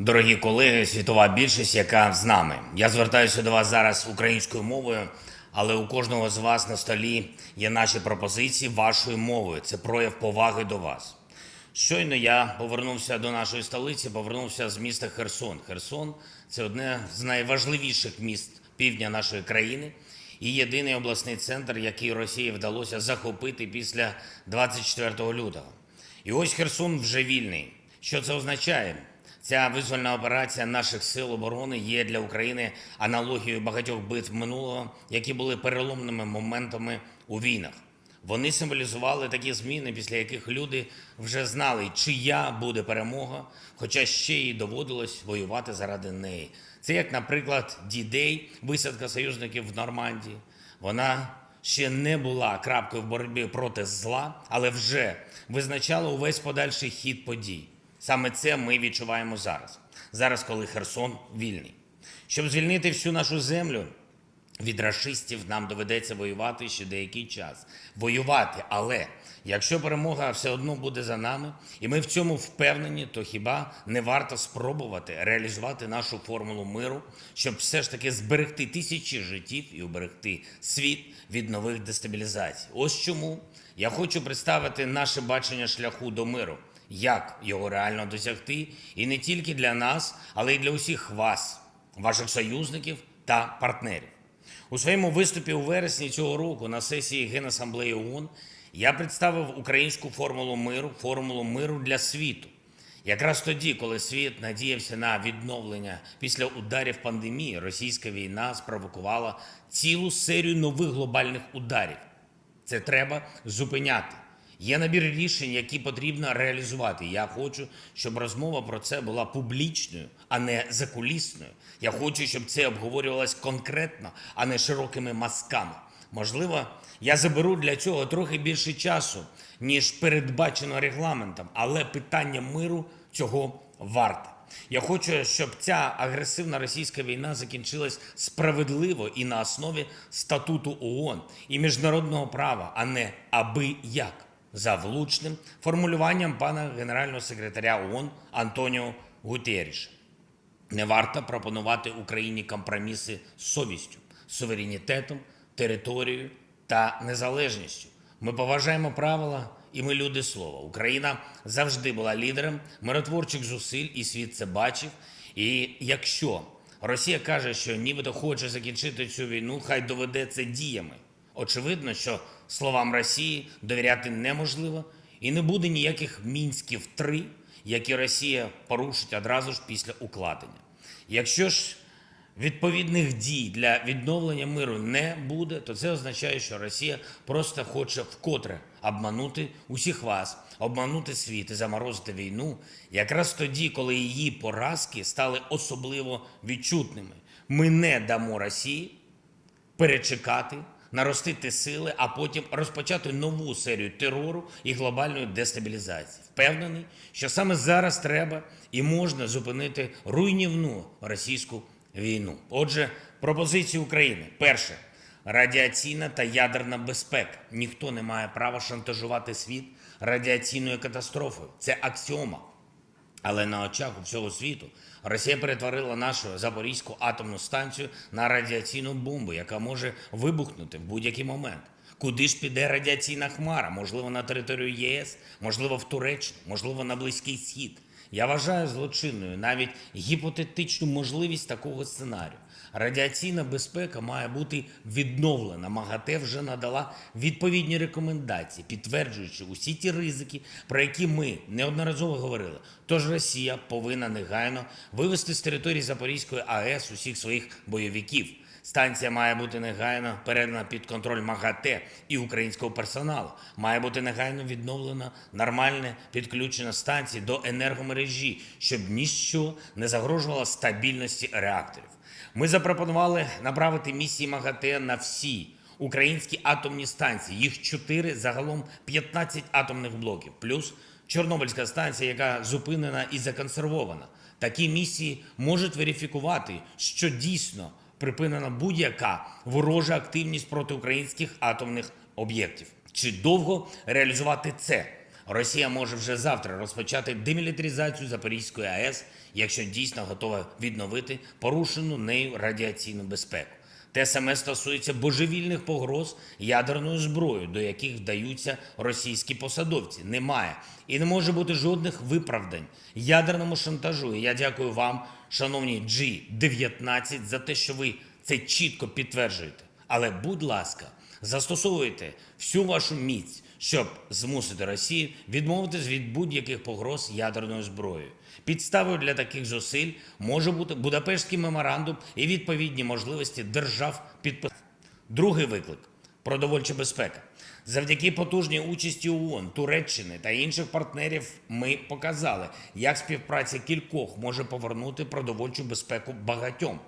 Дорогі колеги, світова більшість, яка з нами. Я звертаюся до вас зараз українською мовою, але у кожного з вас на столі є наші пропозиції вашою мовою. Це прояв поваги до вас. Щойно я повернувся до нашої столиці, повернувся з міста Херсон. Херсон це одне з найважливіших міст півдня нашої країни і єдиний обласний центр, який Росії вдалося захопити після 24 лютого. І ось Херсон вже вільний. Що це означає? Ця визвольна операція наших сил оборони є для України аналогією багатьох битв минулого, які були переломними моментами у війнах. Вони символізували такі зміни, після яких люди вже знали, чия буде перемога, хоча ще й доводилось воювати заради неї. Це як, наприклад, Дідей, висадка союзників в Нормандії. Вона ще не була крапкою в боротьбі проти зла, але вже визначала увесь подальший хід подій. Саме це ми відчуваємо зараз. Зараз, коли Херсон вільний. Щоб звільнити всю нашу землю від рашистів, нам доведеться воювати ще деякий час. Воювати, але якщо перемога все одно буде за нами, і ми в цьому впевнені, то хіба не варто спробувати реалізувати нашу формулу миру, щоб все ж таки зберегти тисячі життів і уберегти світ від нових дестабілізацій? Ось чому я хочу представити наше бачення шляху до миру як його реально досягти, і не тільки для нас, але й для усіх вас, ваших союзників та партнерів. У своєму виступі у вересні цього року на сесії Генасамблеї ООН я представив українську формулу миру, формулу миру для світу. Якраз тоді, коли світ надіявся на відновлення після ударів пандемії, російська війна спровокувала цілу серію нових глобальних ударів. Це треба зупиняти. Є набір рішень, які потрібно реалізувати. Я хочу, щоб розмова про це була публічною, а не закулісною. Я хочу, щоб це обговорювалось конкретно, а не широкими мазками. Можливо, я заберу для цього трохи більше часу, ніж передбачено регламентом, але питання миру цього варте. Я хочу, щоб ця агресивна російська війна закінчилась справедливо і на основі статуту ООН і міжнародного права, а не аби як за влучним формулюванням пана генерального секретаря ООН Антоніо Гутєріша. Не варто пропонувати Україні компроміси з совістю, суверенітетом, територією та незалежністю. Ми поважаємо правила і ми люди слова. Україна завжди була лідером миротворчих зусиль, і світ це бачив. І якщо Росія каже, що нібито хоче закінчити цю війну, хай доведе це діями. Очевидно, що словам Росії довіряти неможливо, і не буде ніяких мінськів 3 які Росія порушить одразу ж після укладення. Якщо ж відповідних дій для відновлення миру не буде, то це означає, що Росія просто хоче вкотре обманути усіх вас, обманути світ і заморозити війну, якраз тоді, коли її поразки стали особливо відчутними. Ми не дамо Росії перечекати, наростити сили, а потім розпочати нову серію терору і глобальної дестабілізації. Впевнений, що саме зараз треба і можна зупинити руйнівну російську війну. Отже, пропозиції України: перше радіаційна та ядерна безпека. Ніхто не має права шантажувати світ радіаційною катастрофою. Це аксіома. Але на очах у всього світу Росія перетворила нашу Запорізьку атомну станцію на радіаційну бомбу, яка може вибухнути в будь-який момент. Куди ж піде радіаційна хмара? Можливо, на територію ЄС, можливо, в Туреччину, можливо, на Близький Схід. Я вважаю злочинною навіть гіпотетичну можливість такого сценарію. Радіаційна безпека має бути відновлена. МАГАТЕ вже надала відповідні рекомендації, підтверджуючи усі ті ризики, про які ми неодноразово говорили. Тож Росія повинна негайно вивести з території Запорізької АЕС усіх своїх бойовиків. Станція має бути негайно передана під контроль МАГАТЕ і українського персоналу. Має бути негайно відновлено нормальне підключення станції до енергомережі, щоб ніщо не загрожувало стабільності реакторів. Ми запропонували направити місії МАГАТЕ на всі українські атомні станції. Їх чотири, загалом 15 атомних блоків, плюс Чорнобильська станція, яка зупинена і законсервована. Такі місії можуть верифікувати, що дійсно припинена будь-яка ворожа активність проти українських атомних об'єктів. Чи довго реалізувати це? Росія може вже завтра розпочати демілітаризацію Запорізької АЕС, якщо дійсно готова відновити порушену нею радіаційну безпеку. Те саме стосується божевільних погроз ядерною зброєю, до яких вдаються російські посадовці. Немає і не може бути жодних виправдань ядерному шантажу. І я дякую вам, шановні G19, за те, що ви це чітко підтверджуєте. Але, будь ласка, застосовуйте всю вашу міць, щоб змусити Росію відмовитись від будь-яких погроз ядерною зброєю. Підставою для таких зусиль може бути Будапештський меморандум і відповідні можливості держав підпис. Другий виклик продовольча безпека. Завдяки потужній участі ООН, Туреччини та інших партнерів ми показали, як співпраця кількох може повернути продовольчу безпеку багатьом.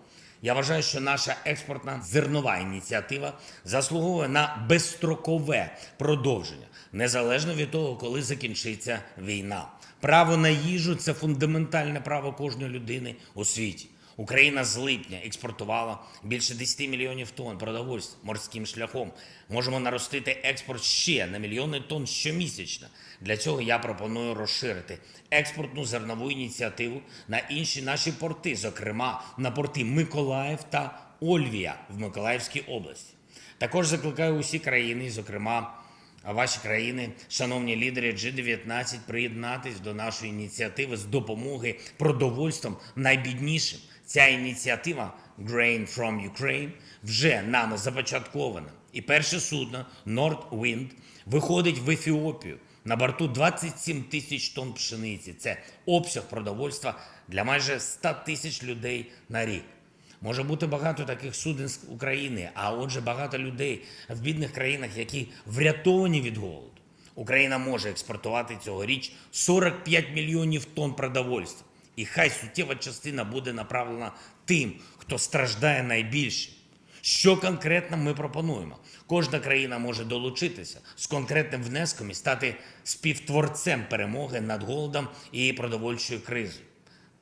Я вважаю, що наша експортна зернова ініціатива заслуговує на безстрокове продовження, незалежно від того, коли закінчиться війна. Право на їжу це фундаментальне право кожної людини у світі. Україна з липня експортувала більше 10 мільйонів тонн продовольства морським шляхом. Можемо наростити експорт ще на мільйони тонн щомісячно. Для цього я пропоную розширити експортну зернову ініціативу на інші наші порти, зокрема на порти Миколаїв та Ольвія в Миколаївській області. Також закликаю усі країни, зокрема ваші країни, шановні лідери G19, приєднатись до нашої ініціативи з допомоги продовольством найбіднішим. Ця ініціатива Grain from Ukraine вже нами започаткована. І перше судно Nord Wind виходить в Ефіопію. На борту 27 тисяч тонн пшениці. Це обсяг продовольства для майже 100 тисяч людей на рік. Може бути багато таких суден з України, а отже, багато людей в бідних країнах, які врятовані від голоду. Україна може експортувати цьогоріч 45 мільйонів тонн продовольства. І хай суттєва частина буде направлена тим, хто страждає найбільше. Що конкретно ми пропонуємо? Кожна країна може долучитися з конкретним внеском і стати співтворцем перемоги над голодом і продовольчою кризою.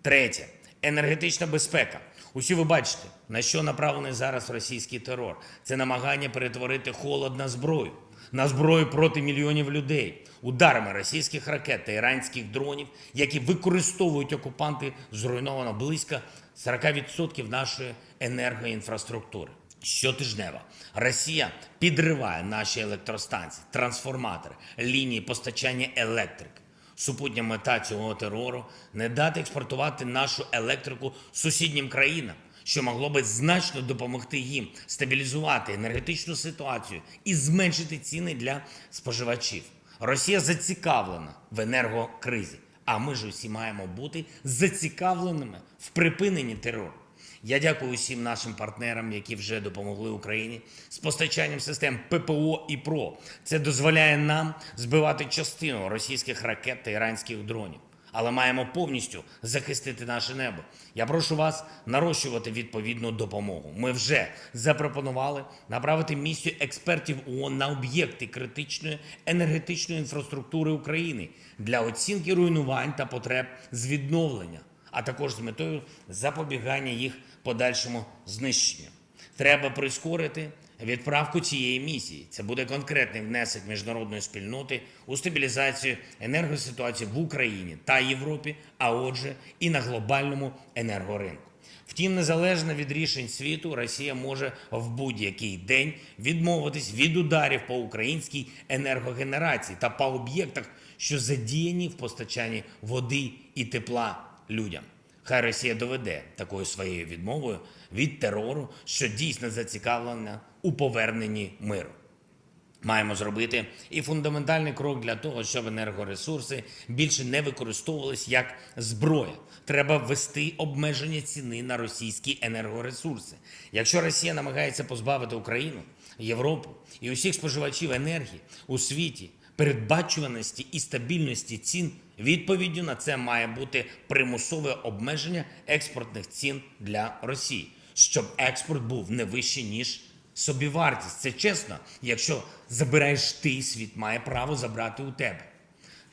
Третє енергетична безпека. Усі ви бачите, на що направлений зараз російський терор. Це намагання перетворити холод на зброю, на зброю проти мільйонів людей, ударами російських ракет та іранських дронів, які використовують окупанти, зруйновано близько 40% нашої енергоінфраструктури. Щотижнево Росія підриває наші електростанції, трансформатори, лінії постачання електрики. Супутня мета цього терору не дати експортувати нашу електрику сусіднім країнам, що могло би значно допомогти їм стабілізувати енергетичну ситуацію і зменшити ціни для споживачів. Росія зацікавлена в енергокризі, а ми ж усі маємо бути зацікавленими в припиненні терору. Я дякую усім нашим партнерам, які вже допомогли Україні з постачанням систем ППО і ПРО. Це дозволяє нам збивати частину російських ракет та іранських дронів. Але маємо повністю захистити наше небо. Я прошу вас нарощувати відповідну допомогу. Ми вже запропонували направити місію експертів ООН на об'єкти критичної енергетичної інфраструктури України для оцінки руйнувань та потреб з відновлення а також з метою запобігання їх подальшому знищенню. Треба прискорити відправку цієї місії. Це буде конкретний внесок міжнародної спільноти у стабілізацію енергоситуації в Україні та Європі, а отже, і на глобальному енергоринку. Втім, незалежно від рішень світу, Росія може в будь-який день відмовитись від ударів по українській енергогенерації та по об'єктах, що задіяні в постачанні води і тепла людям. Хай Росія доведе такою своєю відмовою від терору, що дійсно зацікавлена у поверненні миру. Маємо зробити і фундаментальний крок для того, щоб енергоресурси більше не використовувались як зброя. Треба ввести обмеження ціни на російські енергоресурси. Якщо Росія намагається позбавити Україну, Європу і усіх споживачів енергії у світі передбачуваності і стабільності цін, відповіддю на це має бути примусове обмеження експортних цін для Росії, щоб експорт був не вищий ніж собівартість. Це чесно, якщо забираєш ти, світ має право забрати у тебе.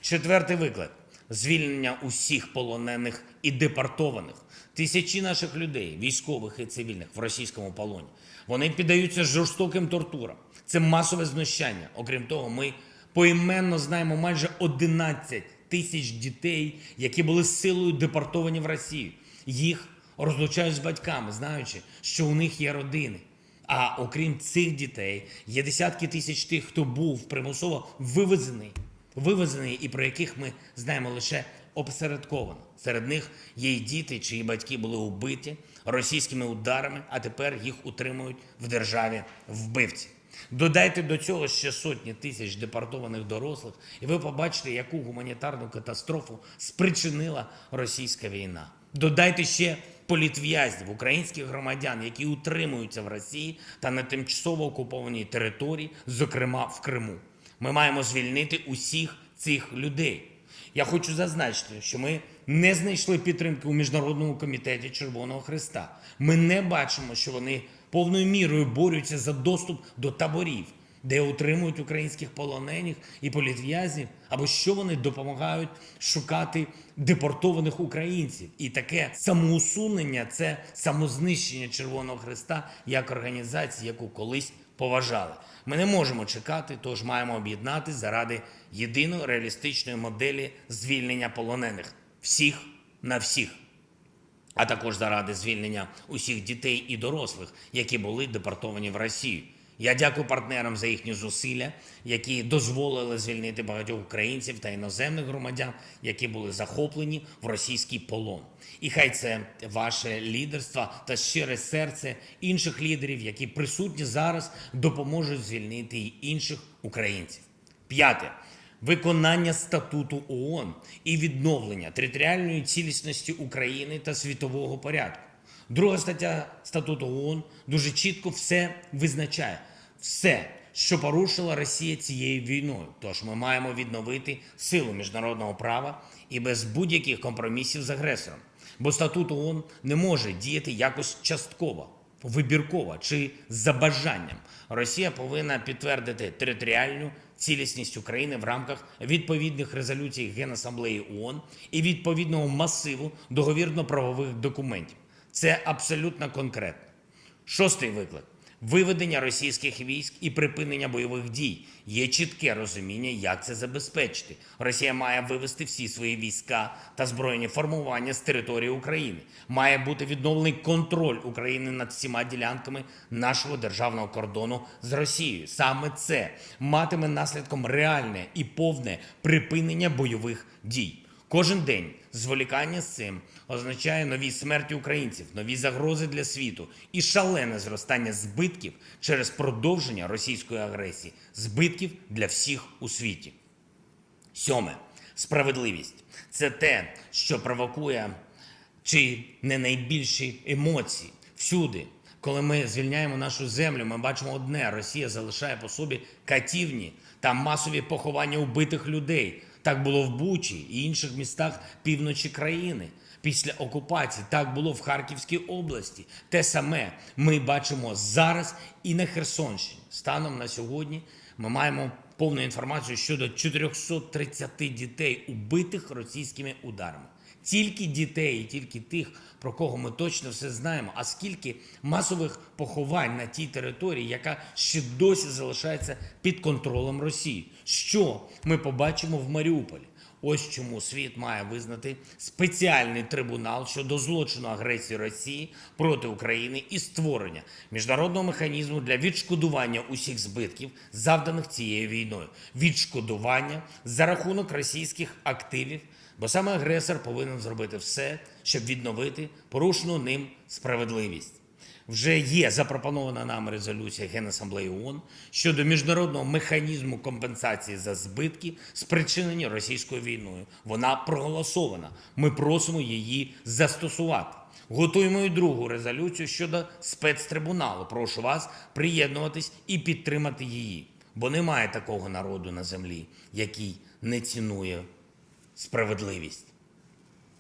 Четвертий виклик звільнення усіх полонених і депортованих. Тисячі наших людей, військових і цивільних, в російському полоні. Вони піддаються жорстоким тортурам. Це масове знущання. Окрім того, ми Поіменно знаємо майже 11 тисяч дітей, які були силою депортовані в Росію. Їх розлучають з батьками, знаючи, що у них є родини. А окрім цих дітей, є десятки тисяч тих, хто був примусово вивезений, вивезений і про яких ми знаємо лише опосередковано. Серед них є й діти, чиї батьки були убиті російськими ударами, а тепер їх утримують в державі вбивці. Додайте до цього ще сотні тисяч депортованих дорослих, і ви побачите, яку гуманітарну катастрофу спричинила російська війна. Додайте ще політв'язнів, українських громадян, які утримуються в Росії та на тимчасово окупованій території, зокрема в Криму. Ми маємо звільнити усіх цих людей. Я хочу зазначити, що ми не знайшли підтримки у міжнародному комітеті Червоного Христа. Ми не бачимо, що вони повною мірою борються за доступ до таборів, де утримують українських полонених і політв'язнів, або що вони допомагають шукати депортованих українців. І таке самоусунення це самознищення Червоного Христа як організації, яку колись поважали. Ми не можемо чекати, тож маємо об'єднатись заради єдиної реалістичної моделі звільнення полонених всіх на всіх а також заради звільнення усіх дітей і дорослих, які були депортовані в Росію. Я дякую партнерам за їхні зусилля, які дозволили звільнити багатьох українців та іноземних громадян, які були захоплені в російський полон. І хай це ваше лідерство та щире серце інших лідерів, які присутні зараз, допоможуть звільнити й інших українців. П'яте виконання статуту ООН і відновлення територіальної цілісності України та світового порядку. Друга стаття статуту ООН дуже чітко все визначає, все, що порушила Росія цією війною. Тож ми маємо відновити силу міжнародного права і без будь-яких компромісів з агресором. Бо статут ООН не може діяти якось частково вибірково чи за бажанням. Росія повинна підтвердити територіальну цілісність України в рамках відповідних резолюцій Генасамблеї ООН і відповідного масиву договірно-правових документів. Це абсолютно конкретно. Шостий виклик виведення російських військ і припинення бойових дій. Є чітке розуміння, як це забезпечити. Росія має вивести всі свої війська та збройні формування з території України. Має бути відновлений контроль України над всіма ділянками нашого державного кордону з Росією. Саме це матиме наслідком реальне і повне припинення бойових дій. Кожен день зволікання з цим означає нові смерті українців, нові загрози для світу і шалене зростання збитків через продовження російської агресії, збитків для всіх у світі. Сьоме справедливість це те, що провокує чи не найбільші емоції всюди. Коли ми звільняємо нашу землю, ми бачимо одне: Росія залишає по собі катівні та масові поховання убитих людей. Так було в Бучі і інших містах півночі країни. Після окупації так було в Харківській області. Те саме ми бачимо зараз і на Херсонщині. Станом на сьогодні ми маємо повну інформацію щодо 430 дітей, убитих російськими ударами. Тільки дітей, тільки тих, про кого ми точно все знаємо. А скільки масових поховань на тій території, яка ще досі залишається під контролем Росії? Що ми побачимо в Маріуполі? Ось чому світ має визнати спеціальний трибунал щодо злочину агресії Росії проти України і створення міжнародного механізму для відшкодування усіх збитків, завданих цією війною, відшкодування за рахунок російських активів. Бо саме агресор повинен зробити все, щоб відновити порушену ним справедливість. Вже є запропонована нам резолюція Генасамблеї ООН щодо міжнародного механізму компенсації за збитки, спричинені російською війною. Вона проголосована. Ми просимо її застосувати. Готуємо і другу резолюцію щодо спецтрибуналу. Прошу вас приєднуватись і підтримати її, бо немає такого народу на землі, який не цінує справедливість.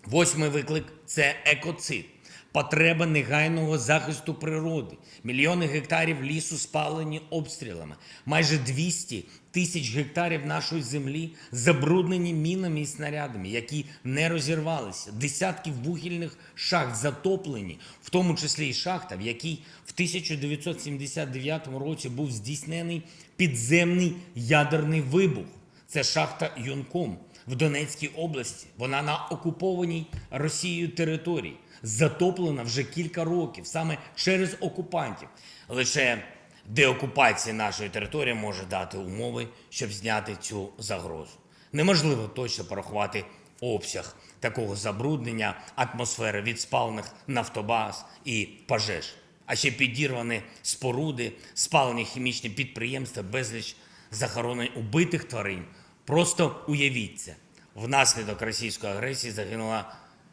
Восьмий виклик це екоцид. Потреба негайного захисту природи. Мільйони гектарів лісу спалені обстрілами. Майже 200 тисяч гектарів нашої землі забруднені мінами і снарядами, які не розірвалися. Десятки вугільних шахт затоплені, в тому числі і шахта, в якій в 1979 році був здійснений підземний ядерний вибух. Це шахта Юнком в Донецькій області. Вона на окупованій Росією території, затоплена вже кілька років саме через окупантів. Лише деокупація нашої території може дати умови, щоб зняти цю загрозу. Неможливо точно порахувати обсяг такого забруднення атмосфери від спалених нафтобаз і пожеж, а ще підірвані споруди, спалені хімічні підприємства, безліч захоронень убитих тварин. Просто уявіть це. Внаслідок російської агресії загинуло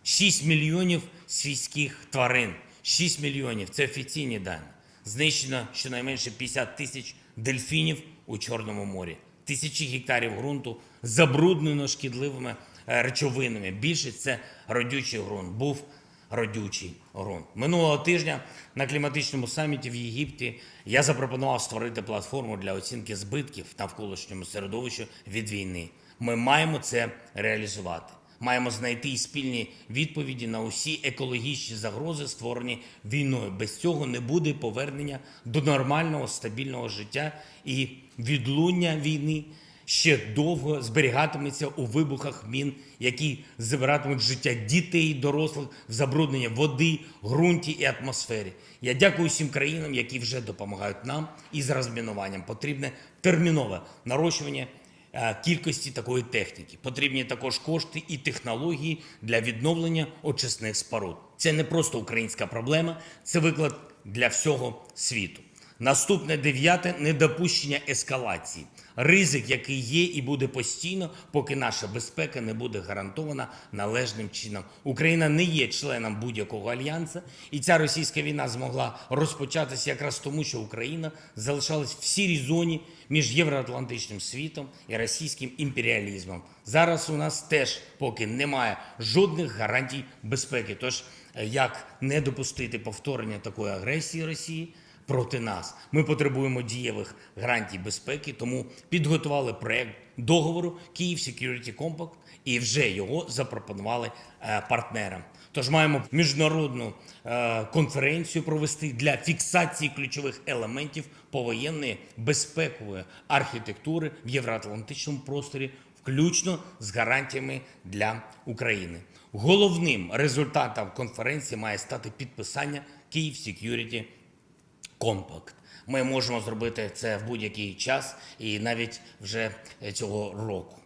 6 мільйонів свійських тварин. 6 мільйонів це офіційні дані. Знищено щонайменше 50 тисяч дельфінів у Чорному морі. Тисячі гектарів ґрунту забруднено шкідливими е, речовинами. Більшість це родючий ґрунт. Був родючий ґрунт. Минулого тижня на кліматичному саміті в Єгипті я запропонував створити платформу для оцінки збитків навколишньому середовищу від війни. Ми маємо це реалізувати. Маємо знайти і спільні відповіді на усі екологічні загрози, створені війною. Без цього не буде повернення до нормального стабільного життя і відлуння війни ще довго зберігатиметься у вибухах мін, які забиратимуть життя дітей, і дорослих в забрудненні води, ґрунті і атмосфері. Я дякую всім країнам, які вже допомагають нам із розмінуванням. Потрібне термінове нарощування е, кількості такої техніки. Потрібні також кошти і технології для відновлення очисних споруд. Це не просто українська проблема, це виклик для всього світу. Наступне дев'яте недопущення ескалації. Ризик, який є і буде постійно, поки наша безпека не буде гарантована належним чином. Україна не є членом будь-якого альянсу, і ця російська війна змогла розпочатися якраз тому, що Україна залишалась в сірій зоні між євроатлантичним світом і російським імперіалізмом. Зараз у нас теж поки немає жодних гарантій безпеки. Тож е, як не допустити повторення такої агресії Росії? Проти нас. Ми потребуємо дієвих гарантій безпеки, тому підготували проект договору Київ Security Compact і вже його запропонували е, партнерам. Тож маємо міжнародну е, конференцію провести для фіксації ключових елементів повоєнної безпекової архітектури в євроатлантичному просторі, включно з гарантіями для України. Головним результатом конференції має стати підписання Київ Security компакт. Ми можемо зробити це в будь-який час і навіть вже е, цього року.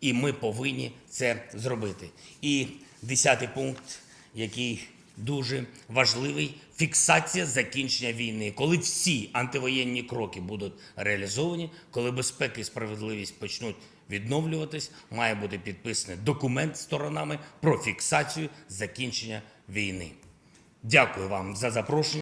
І ми повинні це зробити. І десятий пункт, який дуже важливий фіксація закінчення війни. Коли всі антивоєнні кроки будуть реалізовані, коли безпека і справедливість почнуть відновлюватись, має бути підписаний документ сторонами про фіксацію закінчення війни. Дякую вам за запрошення.